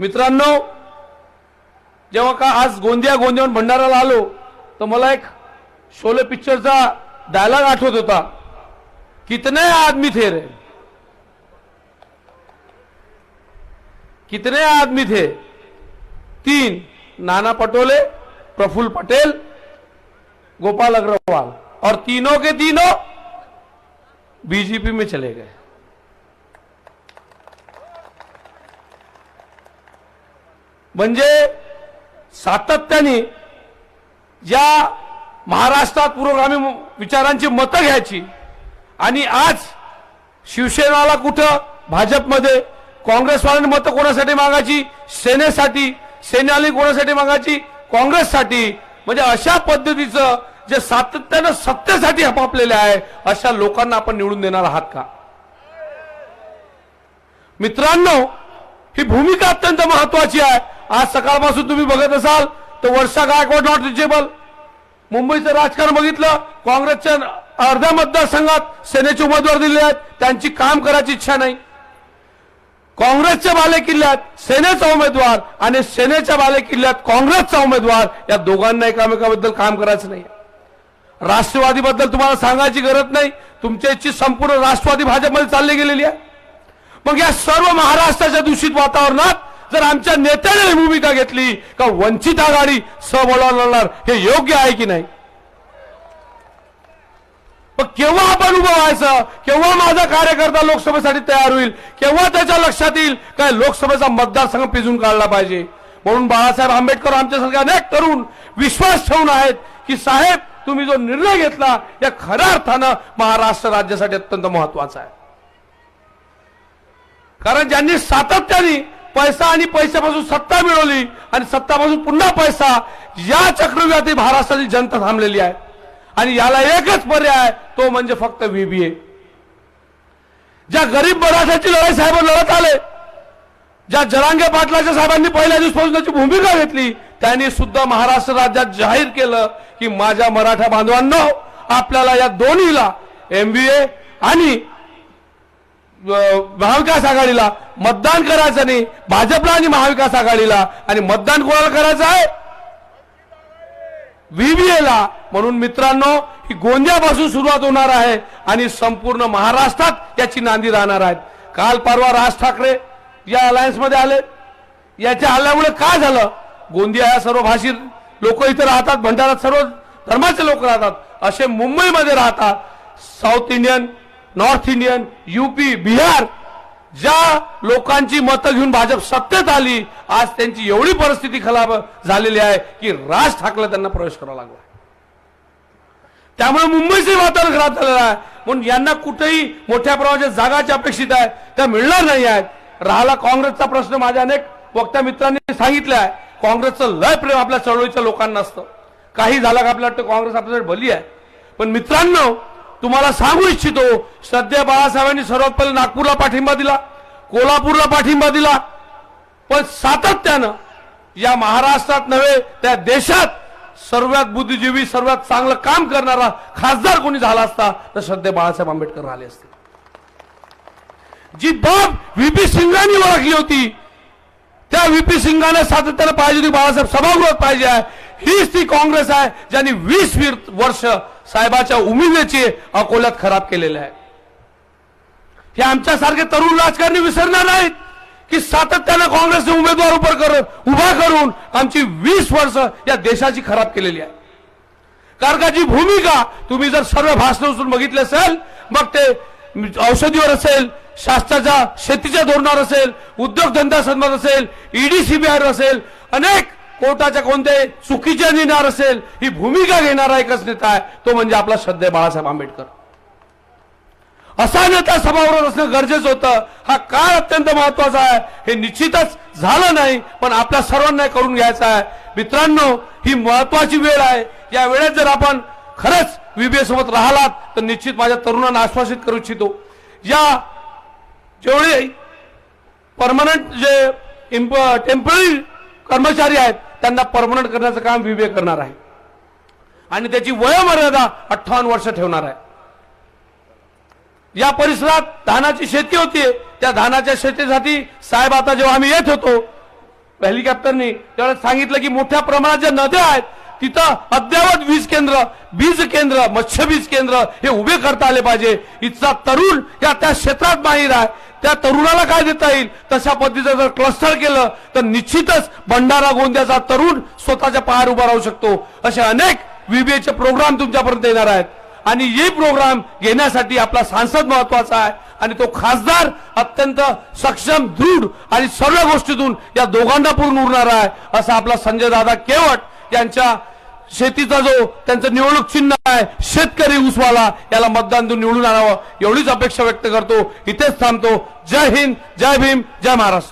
मित्रांनो, जेव्हा का आज गोंदिया गोंदियाहून भंडाराला आलो, तर मला एक शोले पिक्चरचा डायलॉग आठवत होता. कितने आदमी थे रे? कितने आदमी थे? तीन, नाना पटोले प्रफुल्ल पटेल, गोपाल अग्रवाल, और तीनों के तीनों बीजेपी में चले गए। म्हणजे सातत्याने या महाराष्ट्रात पुरोगामी विचारांची मतं घ्यायची आणि आज शिवसेनाला कुठं भाजपमध्ये काँग्रेसवाल्यांनी मतं कोणासाठी मागायची? सेनेसाठी. सेनाली कोणासाठी मागायची? काँग्रेससाठी. म्हणजे अशा पद्धतीचं जे सातत्यानं सत्तेसाठी हपापलेले आहे अशा लोकांना आपण निवडून देणार आहात का? मित्रांनो ही भूमिका अत्यंत महत्वाची आहे. आज सकाळपासून तुम्ही बघत असाल तर वर्षा गायकवाड नॉट रिचेबल मुंबईचं राजकारण बघितलं काँग्रेसच्या अर्ध्या मतदारसंघात सेनेचे उमेदवार दिले आहेत त्यांची काम करायची इच्छा नाही. काँग्रेसच्या बाले किल्ल्यात सेनेचा उमेदवार आणि सेनेच्या बाले किल्ल्यात काँग्रेसचा उमेदवार या दोघांना एकामेकाबद्दल काम करायचं नाही राष्ट्रवादीबद्दल तुम्हाला सांगायची गरज नाही तुमच्या इच्छी संपूर्ण राष्ट्रवादी भाजपमध्ये चालली गेलेली आहे. मग या सर्व महाराष्ट्राच्या दूषित वातावरणात जर आमच्या नेत्याने ही भूमिका घेतली का वंचित आघाडी सबळ लढणार हे योग्य आहे की नाही? मग केव्हा आपण उभं व्हायचं? केव्हा माझा कार्यकर्ता लोकसभेसाठी तयार होईल? केव्हा त्याच्या लक्षात येईल काय लोकसभेचा मतदारसंघ पिजून काढला पाहिजे? म्हणून बाळासाहेब आंबेडकर आमच्यासारखे अनेक तरुण विश्वास ठेवून आहेत की साहेब तुम्ही जो निर्णय घेतला या खऱ्या अर्थानं महाराष्ट्र राज्यासाठी अत्यंत महत्त्वाचा आहे. कारण ज्यांनी सातत्याने पैसा आणि पैशापासून सत्ता मिळवली आणि सत्तापासून पुन्हा पैसा या चक्रव्यूहाती महाराष्ट्राची जनता थांबलेली आहे. आणि याला एकच पर्याय तो म्हणजे फक्त व्हीबीए ज्या गरीब मराठ्याची लढाई साहेब लढत आले ज्या जरांगे पाटलाच्या साहेबांनी पहिल्या दिवसापासून त्याची भूमिका घेतली त्यांनी सुद्धा महाराष्ट्र राज्यात जाहीर केलं की माझ्या मराठा बांधवांना आपल्याला या दोन्हीला एमबीए आणि महाविकास आघाडीला मतदान करायचं नाही. भाजपला आणि महाविकास आघाडीला. आणि मतदान कोणाला करायचं आहे? VBA म्हणून मित्रांनो ही गोंदियापासून सुरुवात होणार आहे आणि संपूर्ण महाराष्ट्रात याची नांदी राहणार आहेत. काल परवा राज ठाकरे या अलायन्समध्ये आले. याच्या आल्यामुळे काय झालं? गोंदिया या सर्व भाषी लोक इथे राहतात भंडारात सर्व धर्माचे लोक राहतात. असे मुंबईमध्ये राहतात. South Indian North Indian UP Bihar ज्या लोकांची मतं घेऊन भाजप सत्तेत आली आज त्यांची एवढी परिस्थिती खराब झालेली आहे की राज ठाकरे त्यांना प्रवेश करावा लागला. त्यामुळे मुंबईचे वातावरण खराब झालेलं आहे. म्हणून यांना कुठेही मोठ्या प्रमाणाच्या जागाची अपेक्षित आहे त्या मिळणार नाही आहेत. राहिला काँग्रेसचा प्रश्न माझ्या अनेक वक्त्या मित्रांनी सांगितलं आहे. काँग्रेसचं लय प्रेम आपल्या चळवळीच्या लोकांना असतं. काही झालं का आपल्याला वाटतं काँग्रेस आपल्यासाठी भली आहे. पण मित्रांनो तुम्हाला सांगू इच्छितो सध्या बाळासाहेबांनी सर्वात पहिले नागपूरला पाठिंबा दिला कोल्हापूरला पाठिंबा दिला पण सातत्यानं या महाराष्ट्रात नव्हे त्या देशात सर्वात बुद्धिजीवी सर्वात चांगलं काम करणारा खासदार कोणी झाला असता तर सध्या बाळासाहेब आंबेडकर राहिले असते. जी बाब व्हीपी सिंगांनी ओळखली होती त्या व्हीपी सिंगाने सातत्यानं पाहिजे होती बाळासाहेब सभागृहात पाहिजे आहे. हीच ती काँग्रेस आहे ज्यांनी वीस वर्ष साहेबाच्या उमेदीचे अकोल्यात खराब केलेले आहे. हे आमच्यासारखे तरुण राजकारणी विसरणार नाहीत की सातत्यानं काँग्रेसने उमेदवार उभा करून उभा करून आमची वीस वर्ष या देशाची खराब केलेली आहे. कारण का जी भूमिका तुम्ही जर सर्व भाषण उचलून बघितले असेल मग ते औषधीवर असेल शास्त्राच्या शेतीच्या धोरणावर असेल उद्योगधंदा संदर्भात असेल ईडी सीबीआय असेल अनेक कोर्टाच्या कोणत्याही चुकीच्या निर्णयावर असेल ही भूमिका घेणारा एकच नेता आहे तो म्हणजे आपला श्रद्धे बाळासाहेब आंबेडकर. असा नेता सभागृहात असणं गरजेचं होतं. हा काळ अत्यंत महत्त्वाचा आहे. हे निश्चितच झालं नाही पण आपल्या सर्वांना करून घ्यायचं आहे. मित्रांनो ही महत्वाची वेळ आहे. या वेळेत जर आपण खरंच विबीए सोबत राहिलात तर निश्चित माझ्या तरुणांना आश्वासित करू इच्छितो. या जेवढे परमनंट जे टेंपररी कर्मचारी आहेत त्यांना परमनंट करण्याचं काम विबीए करणार आहे. आणि त्याची वयोमर्यादा अठ्ठावन्न वर्ष ठेवणार आहे. या परिसरात धानाची शेती होती त्या धानाच्या शेतीसाठी साहेब आता जेव्हा आम्ही येत होतो हेलिकॉप्टरनी त्यावेळेस सांगितलं की मोठ्या प्रमाणात ज्या नद्या आहेत तिथं अद्ययावत वीज केंद्र बीज केंद्र मत्स्य बीज केंद्र हे उभे करता आले पाहिजे. इथचा तरुण या त्या क्षेत्रात बाहेर आहे. त्या तरुणाला काय देता येईल? तशा पद्धतीचं जर क्लस्टर केलं तर निश्चितच भंडारा गोंद्याचा तरुण स्वतःच्या पायावर उभा राहू शकतो. असे अनेक विबीएचे प्रोग्राम तुमच्यापर्यंत येणार आहेत. आणि हे प्रोग्राम घेण्यासाठी आपला सांसद महत्त्वाचा आहे. आणि तो खासदार अत्यंत सक्षम दृढ आणि सर्व गोष्टीतून या दोघांना पूर्ण उरणार आहे असा आपला संजय दादा केवट यांच्या शेतीचा जो त्यांचं निवडणूक चिन्ह आहे शेतकरी ऊसवाला याला मतदान देऊन निवडून आणावं एवढीच अपेक्षा व्यक्त करतो. इथेच थांबतो. जय हिंद जय भीम जय महाराष्ट्र.